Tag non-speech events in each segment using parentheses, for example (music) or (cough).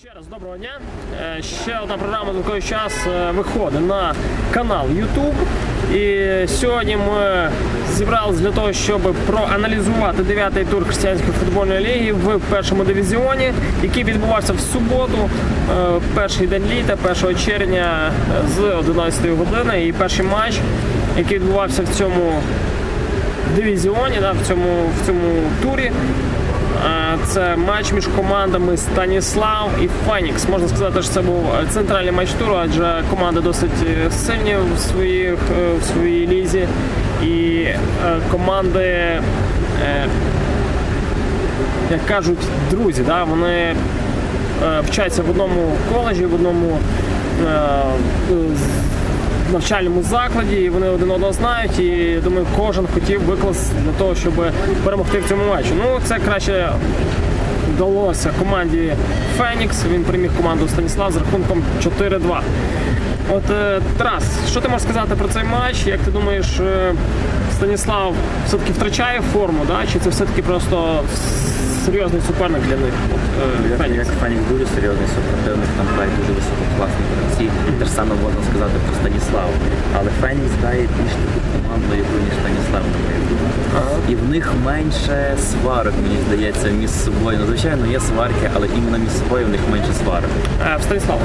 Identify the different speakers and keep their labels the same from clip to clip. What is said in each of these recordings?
Speaker 1: Ще раз доброго дня. Е, Ще одна програма «Звуковий час» е, виходить на канал YouTube. І сьогодні ми зібралися для того, щоб проаналізувати дев'ятий тур християнської футбольної ліги в першому дивізіоні, який відбувався в суботу, е, перший день літа, 1 червня з 11 години. І перший матч, який відбувався в цьому дивізіоні, в цьому, в цьому турі. Це матч між командами Станіслав і Фенікс. Можна сказати, що це був е, центральний матч туру, адже команди досить е, сильні в, своїх, е, в своїй лізі. І команди, як кажуть, друзі, да, вони вчаться в одному коледжі, в одному навчальному закладі, і вони один одного знають. І думаю, кожен хотів виклас для того, щоб перемогти в цьому матчі. Ну, це краще вдалося команді Фенікс. Він переміг команду Станіслав з рахунком 4-2. От е, Тарас, що ти можеш сказати про цей матч? Як ти думаєш, е, Станіслав все-таки втрачає форму, да? чи це все-таки просто серйозний суперник для них? От, е,
Speaker 2: Як,
Speaker 1: Фенікс?
Speaker 2: як Фенікс дуже серйозний супротивник, там грають дуже висококласні гравці. Те ж саме можна сказати про Станіслава. Але Фенікс грає більш таку командну ігру, ніж Станіслав, думку. І в них менше сварок, мені здається, між собою. Ну, звичайно, є сварки, але іменно між собою в них менше сварок.
Speaker 1: Е, в Станіслава.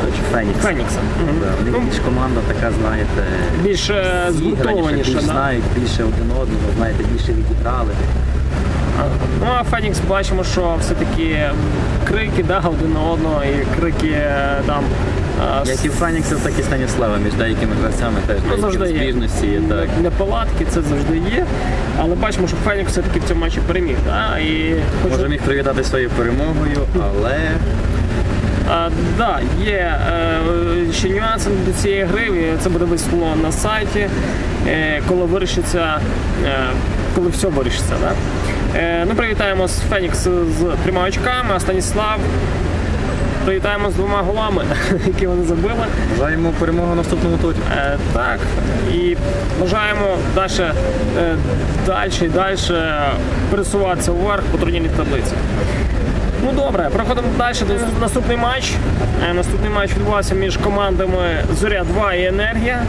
Speaker 2: Коротше, Фенікс.
Speaker 1: Фенікса.
Speaker 2: Да, в них
Speaker 1: Ну,
Speaker 2: більш команда така, знаєте,
Speaker 1: Більш е,
Speaker 2: зіграніша,
Speaker 1: згуртованіше.
Speaker 2: більш
Speaker 1: да?
Speaker 2: знають, більше один одного, знаєте, більше відіграли.
Speaker 1: Ну а Фенікс бачимо, що все-таки крики да, один на одного і крики е, там. е,
Speaker 2: Як і в Фенікса, так і Станіслава, між деякими гравцями теж
Speaker 1: Ну, завжди є.
Speaker 2: розбіжності є. Так.
Speaker 1: Неполадки, це завжди є. Але бачимо, що Фенікс все-таки в цьому матчі переміг. Да? І хочу...
Speaker 2: Може міг привітати своєю перемогою, але
Speaker 1: А, да, є е, ще нюанси до цієї гри. Це буде висвітлено на сайті, е, коли вирішиться, е, коли все вирішиться. Да? Ну, привітаємо з Фенікс з трьома очками, а Станіслав привітаємо з двома голами, (laughs) які вони забили.
Speaker 2: бажаємо перемогу в наступному турі.
Speaker 1: Е, так, і бажаємо далі, далі і далі пересуватися вверх по турнірній таблиці. Ну добре, проходимо далі наступний матч. Е, Наступний матч відбувався між командами Зоря 2 і Енергія.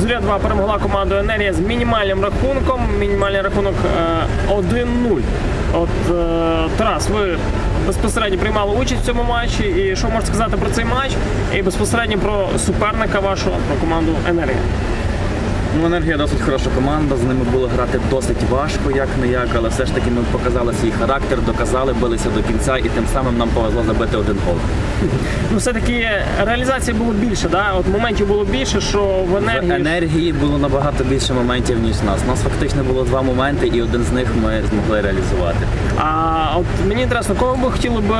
Speaker 1: Зоря 2 перемогла команду Енергія з мінімальним рахунком. Мінімальний рахунок е, 1-0. От е, Тарас, ви безпосередньо приймали участь в цьому матчі. І що можете сказати про цей матч? І безпосередньо про суперника вашого, про команду Енергія.
Speaker 2: Ну, енергія досить хороша команда. З ними було грати досить важко, як не як, але все ж таки ми показали свій характер, доказали, билися до кінця, і тим самим нам повезло забити один гол.
Speaker 1: Ну, все-таки реалізації було більше, да? От моментів було більше, що в
Speaker 2: В
Speaker 1: енергії.
Speaker 2: енергії було набагато більше моментів, ніж нас. У нас фактично було два моменти, і один з них ми змогли реалізувати.
Speaker 1: А от мені інтересно, кого ви хотіли б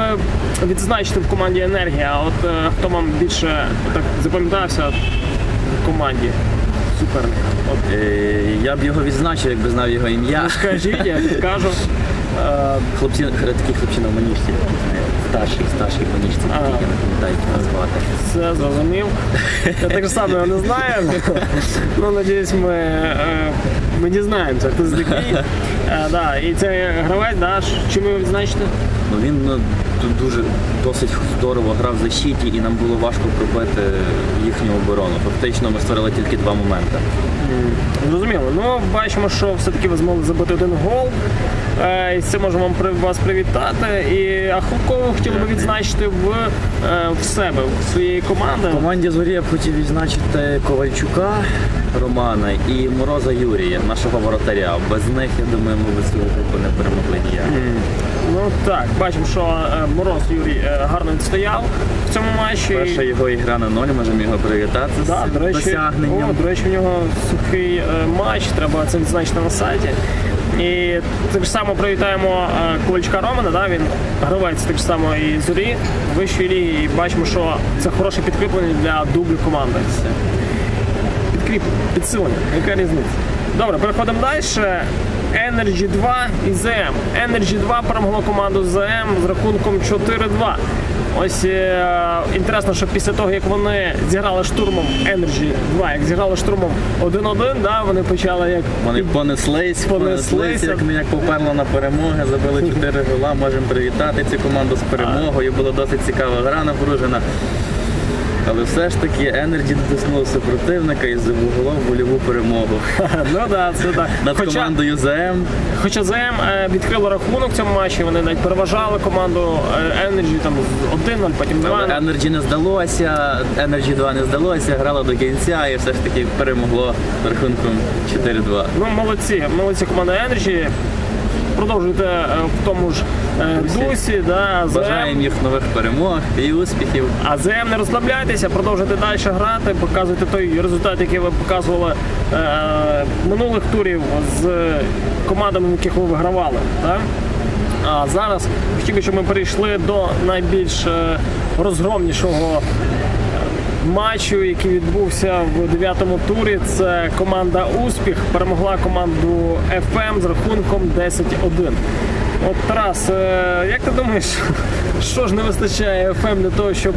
Speaker 1: відзначити в команді енергія? А от е, хто вам більше так запам'ятався в команді суперника? От
Speaker 2: Е, Я б його відзначив, якби знав його ім'я.
Speaker 1: скажіть, я (laughs) підкажу. Е,
Speaker 2: Хлопці, такі хлопці на манішці. Старший, старший манішці,
Speaker 1: А.
Speaker 2: я не пам'ятаю, як його звати.
Speaker 1: Все зрозумів. Я так само його не знаю. Ну, надіюсь, ми, е, ми дізнаємося, хто це такий. (laughs) Е, да, і це гравець, да, ш- чим його відзначити?
Speaker 2: Ну він ну, тут дуже досить здорово грав в защиті і нам було важко пробити їхню оборону. Фактично ми створили тільки два моменти.
Speaker 1: Зрозуміло. Ну, бачимо, що все-таки ви змогли забити один гол. Е, і з цим можемо вас привітати. І а кого ви хотіли би відзначити в, е, в себе, в своєї команди?
Speaker 2: В команді зорі я б хотів відзначити Ковальчука Романа і Мороза Юрія, нашого воротаря. Без них, я думаю, ми б цю групу не перемогли ніяк.
Speaker 1: Ну так, бачимо, що е, Мороз Юрій е, гарно відстояв в цьому матчі.
Speaker 2: Перша його ігра на ноль, можемо його привітати
Speaker 1: Да,
Speaker 2: з
Speaker 1: до речі,
Speaker 2: досягненням.
Speaker 1: О, до речі, у нього сухий е, матч, треба це відзначити на сайті. І так само привітаємо Ковальчука Романа, да, він гравець так само і зорі вищої ліги, і бачимо, що це хороше підкріплення для дублю команди. Підкріплення, підсилення, яка різниця. Добре, переходимо далі. Energy 2 і ЗМ. Energy 2 перемогло команду ЗМ з рахунком 4-2. Ось е, інтересно, що після того, як вони зіграли штурмом Energy 2, як зіграли штурмом 1-1, да, вони почали як
Speaker 2: Вони понеслись,
Speaker 1: Понеслися.
Speaker 2: понеслись, як не як поперло на перемоги, забили 4 гола. Можемо привітати цю команду з перемогою. Була досить цікава гра напружена. Але все ж таки Енерджі дотиснули супротивника і забив голов вольову перемогу (laughs)
Speaker 1: ну да, це так.
Speaker 2: над
Speaker 1: Хоча,
Speaker 2: командою ЗМ.
Speaker 1: хоча ЗМ е, відкрило рахунок в цьому матчі, вони навіть переважали команду е, Energy там з 1-0, потім 2
Speaker 2: Але Енерджі не здалося, Енерджі 2 не здалося, грало до кінця і все ж таки перемогло рахунком 4-2.
Speaker 1: Ну, молодці, молодці команда Energy. Продовжуйте е, в тому ж е,
Speaker 2: Дусі.
Speaker 1: да,
Speaker 2: Бажаємо їх нових перемог і успіхів.
Speaker 1: А ЗМ не розслабляйтеся, продовжуйте далі грати, показуйте той результат, який ви показували е, минулих турів з командами, в яких ви вигравали. Так? А зараз хотів би, щоб ми перейшли до найбільш розгромнішого матчу, який відбувся в дев'ятому турі. Це команда Успіх перемогла команду ФМ з рахунком 10-1. От Тарас, е, як ти думаєш, (laughs) що ж не вистачає ФМ для того, щоб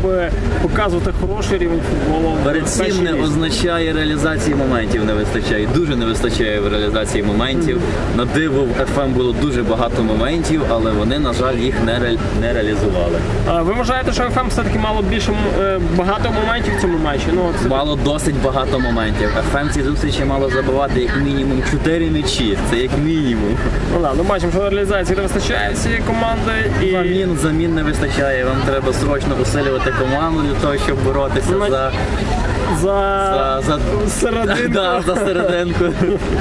Speaker 1: показувати хороший рівень футболу?
Speaker 2: Перед цим не означає реалізації моментів не вистачає. Дуже не вистачає в реалізації моментів. На диво в FM було дуже багато моментів, але вони, на жаль, їх не, ре... не реалізували.
Speaker 1: А ви вважаєте, що ФМ все-таки мало більше е, багато моментів в цьому матчі? Ну, це
Speaker 2: Мало досить багато моментів. FM ці зустрічі мало забивати як мінімум 4 м'ячі. Це як мінімум.
Speaker 1: ну, да, ну бачимо, що реалізації не вистачає цієї команди. І...
Speaker 2: Замін, замін не вистачає. Вам треба срочно усилювати команду для того, щоб боротися
Speaker 1: Ну,
Speaker 2: за,
Speaker 1: За,
Speaker 2: за, за...
Speaker 1: серединку. (laughs)
Speaker 2: Да, за серединку.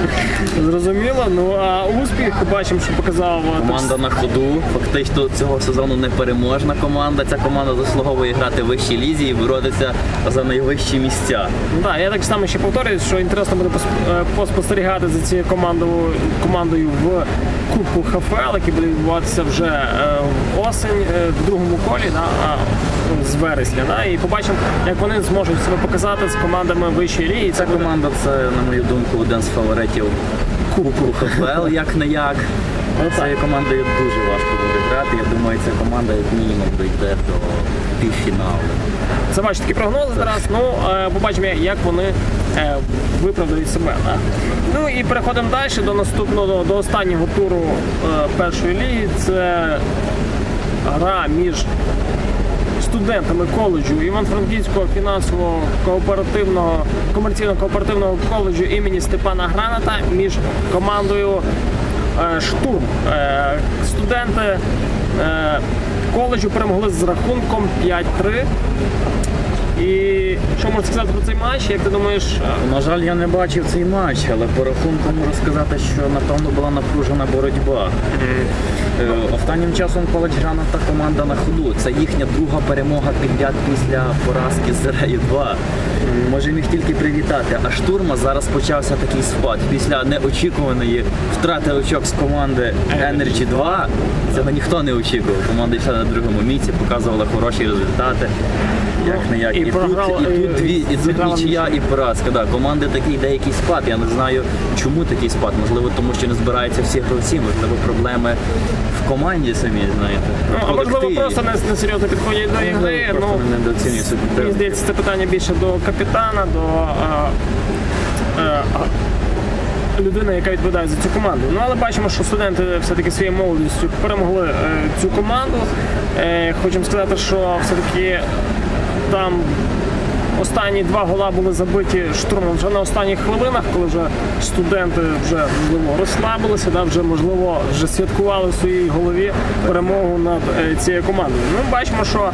Speaker 2: (laughs)
Speaker 1: Зрозуміло. Ну а успіх бачимо, що показав
Speaker 2: Команда на ходу. Фактично цього сезону не переможна команда. Ця команда заслуговує грати в вищій лізі і боротися за найвищі місця.
Speaker 1: Ну, да, я так само ще повторюю, що інтересно буде е, поспостерігати за цією командою, командою в Кубку ХФЛ, який буде відбуватися вже е, осень е, в другому колі, да, ну, з вересня. Да, і побачимо, як вони зможуть себе показати з командами вищої ліги.
Speaker 2: Ця команда це, на мою думку, один з фаворитів Кубку ХФЛ, як не як. Цією командою дуже важко буде грати. Я думаю, ця команда як мінімум дійде до півфіналу.
Speaker 1: Це ваші такі прогнози зараз. Ну е, побачимо, як вони е, виправдають себе. Ну і переходимо далі до наступного до, останнього туру е, першої ліги. Це гра між студентами коледжу Іван-Франківського фінансового кооперативного комерційно-кооперативного коледжу імені Степана Граната між командою Штурм. Студенти коледжу перемогли з рахунком 5-3. І що можна сказати про цей матч? Як ти думаєш,
Speaker 2: На жаль, я не бачив цей матч, але по рахунку можу сказати, що напевно була напружена боротьба. Е, Останнім часом коледж грана та команда на ходу. Це їхня друга перемога підряд після поразки з Рею 2. Можемо їх тільки привітати. А штурма зараз почався такий спад. Після неочікуваної втрати очок з команди Energy 2. Цього ніхто не очікував. Команда йшла на другому місці, показувала хороші результати. Як не як.
Speaker 1: і
Speaker 2: І, тут,
Speaker 1: програла,
Speaker 2: і тут дві, і тут нічия і поразка. Да, команди такий деякий спад. Я не знаю, чому такий спад. Можливо, тому що не збираються всі гравці, можливо, проблеми в команді самі, знаєте.
Speaker 1: ну, а можливо просто не, не серйозно підходять до ігри.
Speaker 2: Просто
Speaker 1: Ну,
Speaker 2: не недооцінюють
Speaker 1: Мені здається, це питання більше до капітана, до а, а, а, людини, яка відповідає за цю команду. Ну але бачимо, що студенти все-таки своєю молодістю перемогли е, цю команду. Е, хочемо сказати, що все-таки там. Останні два гола були забиті штурмом вже на останніх хвилинах, коли вже студенти вже можливо розслабилися, да, вже можливо вже святкували в своїй голові перемогу над е, цією командою. Ну, бачимо, що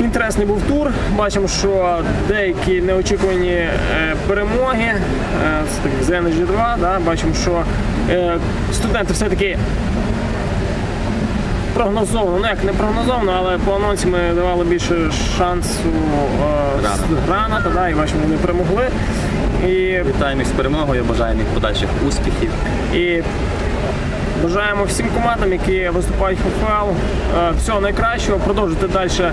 Speaker 1: Інтересний був тур. Бачимо, що деякі неочікувані е, перемоги. Е, це так, з Energy 2. Да? Бачимо, що студенти все-таки прогнозовано, ну як не прогнозовано, але по анонсі ми давали більше шансу е,
Speaker 2: Граната.
Speaker 1: да? і бачимо, вони перемогли. І
Speaker 2: Вітаємо їх з перемогою, бажаємо їх подальших успіхів.
Speaker 1: і бажаємо всім командам, які виступають в ФФЛ, е, всього найкращого, продовжуйте далі е,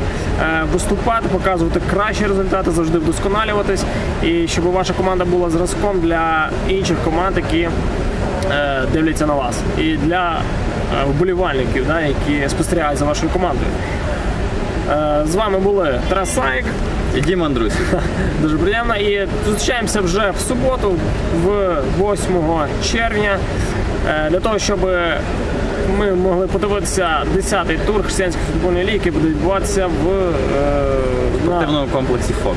Speaker 1: виступати, показувати кращі результати, завжди вдосконалюватись, і щоб ваша команда була зразком для інших команд, які е, дивляться на вас, і для е, вболівальників, да, які спостерігають за вашою командою. Е, З вами були Тарас Саїк,
Speaker 2: І Діма Андрусів.
Speaker 1: Дуже приємно. І зустрічаємося вже в суботу, в 8 червня, е, для того, щоб ми могли подивитися 10-й тур християнської футбольної ліги, який буде відбуватися в е,
Speaker 2: спортивному комплексі ФОК.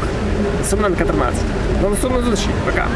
Speaker 1: Семененка 13. До наступної зустрічі. Пока.